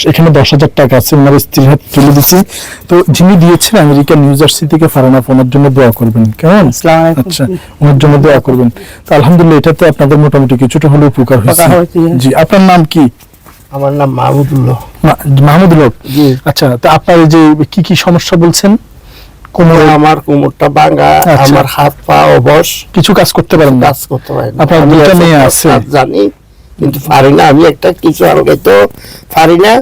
এখানে দশ হাজার টাকা আছে ওনার স্ত্রীর হাতে তুলে দিচ্ছি তো যিনি দিয়েছেন আমেরিকার নিউ জার্সি থেকে ফারানা ওনার জন্য দোয়া করবেন। কেমন? আচ্ছা ওনার জন্য দোয়া করবেন। তো আলহামদুলিল্লাহ এটা তো আপনাদের মোটামুটি কিছুটা হলেও উপকার হয়েছে। জি আপনার নাম কি? আমার নাম মাহমুদুল্লাহ। মা- মাহমুদুল আচ্ছা তো আপনার এই যে কি কি সমস্যা বলছেন? কোমরে? আমার কোমরটা ভাঙা আচ্ছা। আমার হাত পা অবশ। কিছু কাজ করতে পারেন কাজ করতে পারি না। আপনার দুইটা মেয়ে আছে? জানি। কিন্তু পারি না আমি একটা কিছু আলগাইতে পারি না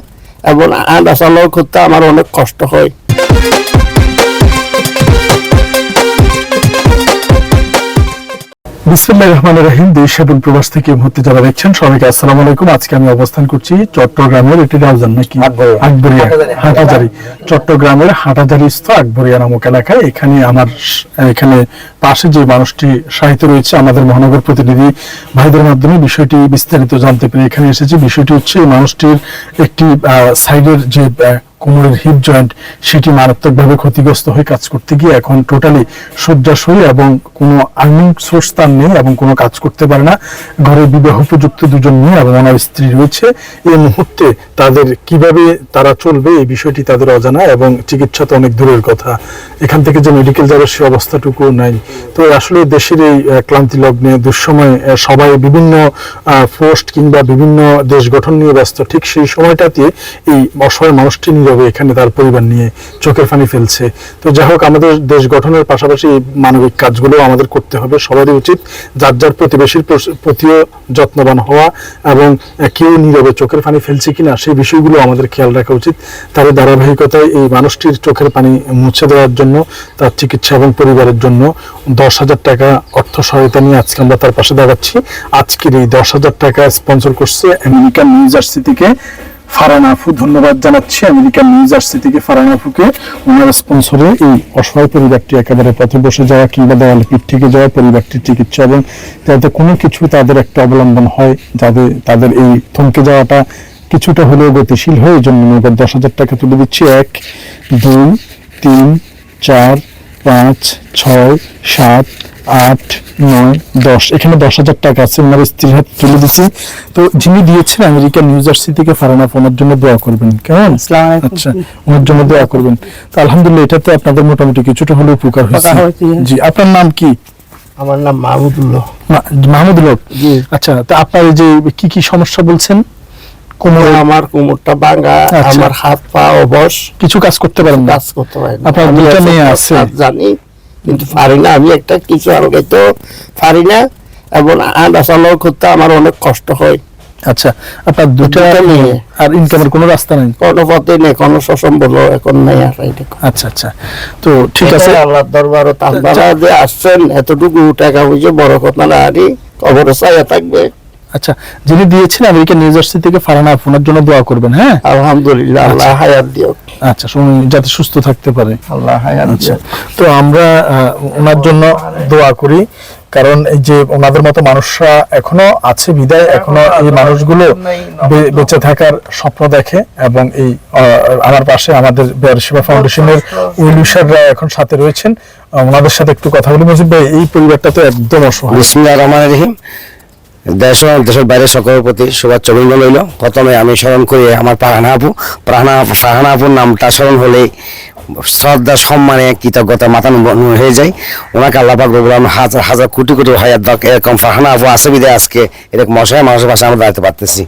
এবং আন্ডা চালাও করতে আমার অনেক কষ্ট হয়। বিসমুল্লাহ রহমান রহিম দেশ এবং প্রবাস থেকে মুহূর্তে যারা দেখছেন সবাইকে আসসালামু আলাইকুম। আজকে আমি অবস্থান করছি চট্টগ্রামের রাউজান নাকি? আকবরিয়া। হাটাজারি। চট্টগ্রামের হাটাজারিস্থ আকবরিয়া নামক এলাকায়। এখানে আমার এখানে পাশে যে মানুষটি সাহিত্য রয়েছে আমাদের মহানগর প্রতিনিধি ভাইদের মাধ্যমে বিষয়টি বিস্তারিত জানতে পেরে এখানে এসেছি। বিষয়টি হচ্ছে এই মানুষটির একটি সাইডের যে কোমরের হিপ জয়েন্ট সেটি মারাত্মকভাবে ক্ষতিগ্রস্ত হয়ে কাজ করতে গিয়ে এখন টোটালি শয্যাশয়ী এবং কোনো আর্নিং সোর্স তার নেই এবং কোনো কাজ করতে পারে না। ঘরে বিবাহ উপযুক্ত দুজন মেয়ে এবং ওনার স্ত্রী রয়েছে। এই মুহূর্তে তাদের কীভাবে তারা চলবে এই বিষয়টি তাদের অজানা এবং চিকিৎসা তো অনেক দূরের কথা। এখান থেকে যে মেডিকেল যাবে সে অবস্থাটুকু নাই। তো আসলে দেশের এই ক্লান্তি লগ্নে দুঃসময় সবাই বিভিন্ন পোস্ট কিংবা বিভিন্ন দেশ গঠন নিয়ে ব্যস্ত, ঠিক সেই সময়টাতে এই অসহায় মানুষটি নীরবে এখানে তার পরিবার নিয়ে চোখের ফানি ফেলছে। তো যাই হোক, আমাদের দেশ গঠনের পাশাপাশি মানবিক কাজগুলো আমাদের করতে হবে। সবারই উচিত যার যার প্রতিবেশীর প্রতিও যত্নবান হওয়া এবং কেউ নীরবে চোখের পানি ফেলছে কিনা সেই বিষয়গুলো আমাদের খেয়াল রাখা উচিত। তার ধারাবাহিকতায় এই মানুষটির চোখের পানি মুছে দেওয়ার জন্য, তার চিকিৎসা এবং পরিবারের জন্য দশ হাজার টাকা অর্থ সহায়তা নিয়ে আজকে আমরা তার পাশে দাঁড়াচ্ছি। আজকের এই দশ হাজার টাকা স্পন্সর করছে আমেরিকান নিউ জার্সি থেকে ফারান আফু ধন্যবাদ জানাচ্ছি। আমেরিকান নিউ জার্সি থেকে ফারান ওনার স্পন্সরে এই অসহায় পরিবারটি একেবারে পথে বসে যাওয়া কিংবা দেওয়ালে পিঠ থেকে যাওয়া পরিবারটির চিকিৎসা এবং যাতে কোনো কিছু তাদের একটা অবলম্বন হয় যাদের তাদের এই থমকে যাওয়াটা কিছুটা হলেও গতিশীল হয় জন্য নগদ দশ হাজার টাকা তুলে দিচ্ছি। এক, দুই, তিন, চার পাঁচ ছয় সাত আট নয় দশ। এখানে দশ হাজার টাকা আছে ওনার স্ত্রীর হাতে তুলে দিচ্ছি তো যিনি দিয়েছেন আমেরিকার নিউ জার্সি থেকে ফারানা ওনার জন্য দোয়া করবেন। কেমন? আচ্ছা ওনার জন্য দোয়া করবেন। তো আলহামদুলিল্লাহ এটা তো আপনাদের মোটামুটি কিছুটা হলেও উপকার হয়েছে। জি আপনার নাম কি? আমার নাম মাহমুদুল্লাহ। মা- মাহমুদুল আচ্ছা তো আপনার এই যে কি কি সমস্যা বলছেন? কোমরে আমার কোমরটা ভাঙা আচ্ছা। আমার হাত পা অবশ। কিছু কাজ করতে পারেন না? কাজ করতে পারি না। আপনার এসব মেয়ে আছে? জানি কিন্তু পারি না। আমি একটা কিছু আলগাইতে পারি না এবং চালাও করতে আমার অনেক কষ্ট হয়। আচ্ছা আপনার দুটা দুটা মেয়ে। আর ইনকামের কোনো রাস্তা নাই? কোনো পথে নেই কোনো সসম্বল এখন নেই আসা এটা আচ্ছা আচ্ছা। তো ঠিক আছে। আল্লাহ দরবার তাহলে যে আসছেন এতটুকু টাকা পয়সা বড় কথা না আনি কবর ছায়া থাকবে। আচ্ছা যিনি দিয়েছেন আমেরিকা নিউ জার্সি থেকে ফারানা আপনার জন্য দোয়া করবেন হ্যাঁ? আলহামদুলিল্লাহ আল্লাহ হায়াত দিও আচ্ছা শুনুন যাতে সুস্থ থাকতে পারে। আল্লাহ হায়াত আচ্ছা দিও তো আমরা ওনার জন্য দোয়া করি কারণ এই যে ওনাদের মতো মানুষরা এখনও আছে বিদায় এখনও এই মানুষগুলো বেঁচে থাকার স্বপ্ন দেখে এবং এই আমার পাশে আমাদের বেয়ার সেবা ফাউন্ডেশনের উইলুসাররা এখন সাথে রয়েছেন। ওনাদের সাথে একটু কথা বলি। মজিব ভাই এই পরিবারটা তো একদম অসহায়। রহমান রহিম। দেশ দেশের বাইরে সকলের প্রতি শুভেচ্ছা অভিনন্দন রইল। প্রথমে আমি স্মরণ করি আমার পাহানা আপু পাহানা পাহানা আপুর নামটা স্মরণ হলেই শ্রদ্ধা, সম্মানে কৃতজ্ঞতা মাথা হয়ে যায়। ওনাকে আল্লাহ পাক রবুল হাজার হাজার কোটি কোটি হায়াত দাক এরকম ফাহানা আপু আছে বিদায় আজকে এরকম অসহায় মানুষের পাশে আমরা দাঁড়াতে পারতেছি।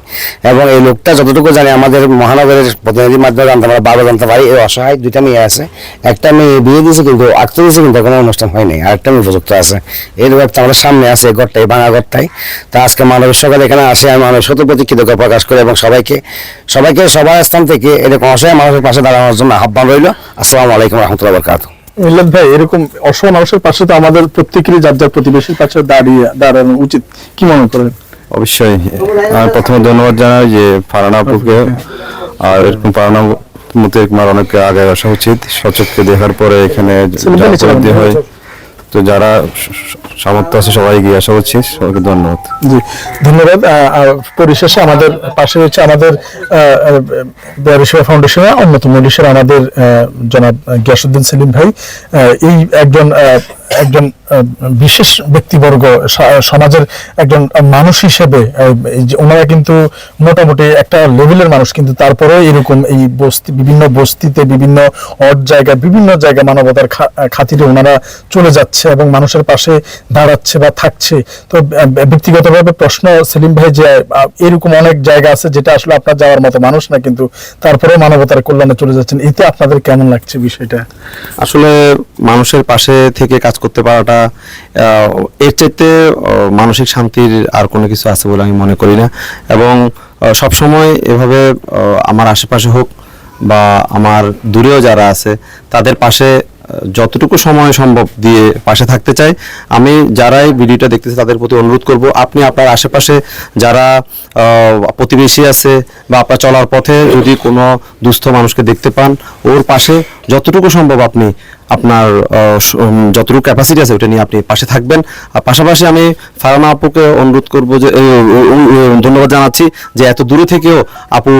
এবং এই লোকটা যতটুকু জানি, আমাদের মহানগরের প্রতিনিধির মাধ্যমে জানতে পারি বাবা জানতে পারি, এই অসহায় দুইটা মেয়ে আছে। একটা মেয়ে বিয়ে দিয়েছে কিন্তু আঁকতে দিয়েছে কিন্তু কোনো অনুষ্ঠান হয়নি আরেকটা মেয়ে উপযুক্ত আছে। এই ঘরটা আমাদের সামনে আছে, এই ঘরটাই ভাঙা ঘরটাই তা আজকে মানবের সকালে এখানে আসে, আমি মানবের সত্য প্রতি কৃতজ্ঞ প্রকাশ করি এবং সবাইকে সবাইকে সবার স্থান থেকে এরকম অসহায় মানুষের পাশে দাঁড়ানোর জন্য আহ্বান রইল। আসসালামু আলাইকুম রহমতুল্লাহ বরকাত মিল্লাত ভাই এরকম অসহায় মানুষের পাশে তো আমাদের প্রত্যেকেরই যার যার প্রতিবেশীর পাশে দাঁড়িয়ে দাঁড়ানো উচিত। কি মনে করেন? অবশ্যই। আমি প্রথমে ধন্যবাদ জানাই যে ফারানা আপুকে। আর এরকম ফারানা মতো আর অনেক আগে আসা উচিত। সচককে দেখার পরে এখানে হয়। তো যারা সামর্থ্য আছে, সবাই এগিয়ে আসা উচিত। সবাইকে ধন্যবাদ। জি, ধন্যবাদ। পরিশেষে আমাদের পাশে রয়েছে আমাদের বেয়ারিসেবা ফাউন্ডেশনের অন্যতম লিডার, আমাদের জনাব গিয়াসুদ্দিন সেলিম ভাই। এই একজন একজন বিশেষ ব্যক্তিবর্গ সমাজের একজন মানুষ হিসেবে ওনারা কিন্তু মোটামুটি একটা লেভেলের মানুষ, কিন্তু তারপরেও এরকম এই বস্তি, বিভিন্ন বস্তিতে, বিভিন্ন অড জায়গায়, বিভিন্ন জায়গায় মানবতার খাতিরে ওনারা চলে যাচ্ছে। এবং মানুষের পাশে দাঁড়াচ্ছে বা থাকছে। তো ব্যক্তিগতভাবে প্রশ্ন, সেলিম ভাই, যে এরকম অনেক জায়গা আছে যেটা আসলে আপনার যাওয়ার মতো মানুষ না, কিন্তু তারপরে মানবতার কল্যাণে চলে যাচ্ছেন। এতে আপনাদের কেমন লাগছে বিষয়টা? আসলে মানুষের পাশে থেকে কাজ করতে পারাটা এর চাইতে মানসিক শান্তির আর কোনো কিছু আছে বলে আমি মনে করি না। এবং সব সময় এভাবে আমার আশেপাশে হোক বা আমার দূরেও যারা আছে, তাদের পাশে যতটুকু সময় সম্ভব দিয়ে পাশে থাকতে চাই। আমি যারাই ভিডিওটা দেখতেছে তাদের প্রতি অনুরোধ করব, আপনি আপনার আশেপাশে যারা প্রতিবেশী আছে বা আপনার চলার পথে যদি কোনো দুস্থ মানুষকে দেখতে পান। ওর পাশে যতটুকু সম্ভব আপনি আপনার যতটুকু ক্যাপাসিটি আছে ওটা নিয়ে আপনি পাশে থাকবেন। আর পাশাপাশি আমি ফারানা আপুকে অনুরোধ করব যে ধন্যবাদ জানাচ্ছি যে এত দূরে থেকেও আপু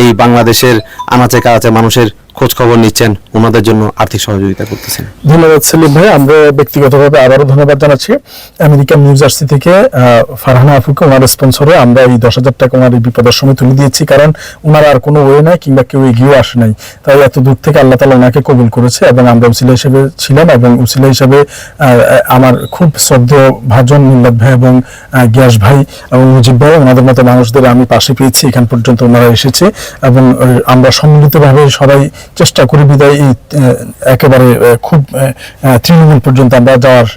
এই বাংলাদেশের আনাচে কানাচে মানুষের খোঁজ খবর নিচ্ছেন। ওনাদের জন্য আর্থিক সহযোগিতা করতেছেন। ধন্যবাদ সেলিম ভাই। আমরা ব্যক্তিগতভাবে আবারও ধন্যবাদ জানাচ্ছি। আমেরিকান নিউ জার্সি থেকে ফারহানা আফুকে ওনার স্পন্সরে আমরা এই দশ হাজার টাকা ওনার এই বিপদের সময় তুলে দিয়েছি। কারণ ওনার আর কোনো ওয়ে নাই কিংবা কেউ এগিয়েও আসে নাই, তাই এত দূর থেকে আল্লাহ তালা ওনাকে কবুল করেছে এবং আমরা উসিলা হিসেবে ছিলাম এবং উসিলা হিসেবে আমার খুব শ্রদ্ধেয় ভাজন মিল্লাত ভাই এবং গিয়াস ভাই এবং মুজিব ভাই, ওনাদের মতো মানুষদের আমি পাশে পেয়েছি, এখান পর্যন্ত ওনারা এসেছে এবং আমরা সম্মিলিতভাবে সবাই চেষ্টা করি বিদায়, এই একেবারে খুব তৃণমূল পর্যন্ত আমরা যাওয়ার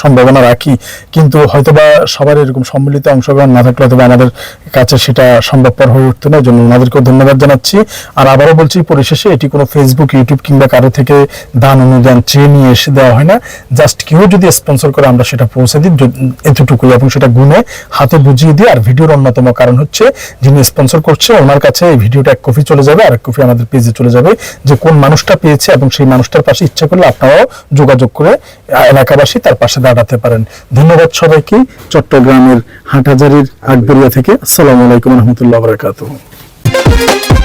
সম্ভাবনা রাখি। কিন্তু হয়তোবা সবার এরকম সম্মিলিত অংশগ্রহণ না থাকলে হয়তোবা আমাদের কাছে সেটা সম্ভবপর হয়ে উঠতো না জন্য ওনাদেরকেও ধন্যবাদ জানাচ্ছি। আর আবারও বলছি, পরিশেষে এটি কোনো ফেসবুক ইউটিউব কিংবা কারও থেকে দান, অনুদান চেয়ে নিয়ে এসে দেওয়া হয় না। জাস্ট কেউ যদি স্পন্সর করে, আমরা সেটা পৌঁছে দিই এতটুকুই এবং সেটা গুনে হাতে বুঝিয়ে দিই। আর ভিডিওর অন্যতম কারণ হচ্ছে, যিনি স্পন্সর করছে, ওনার কাছে এই ভিডিওটা এক কপি চলে যাবে আর এক কপি আমাদের পেজে চলে যাবে, যে কোন মানুষটা পেয়েছে এবং সেই মানুষটার পাশে ইচ্ছা করলে আপনারাও যোগাযোগ করে এলাকাবাসী তার পাশে দাঁড়াতে পারেন। ধন্যবাদ সবাইকে, চট্টগ্রামের হাটহাজারির আকবরিয়া থেকে। আসসালামু আলাইকুম রহমতুল্লাহ বারাকাতুহ। Thank you.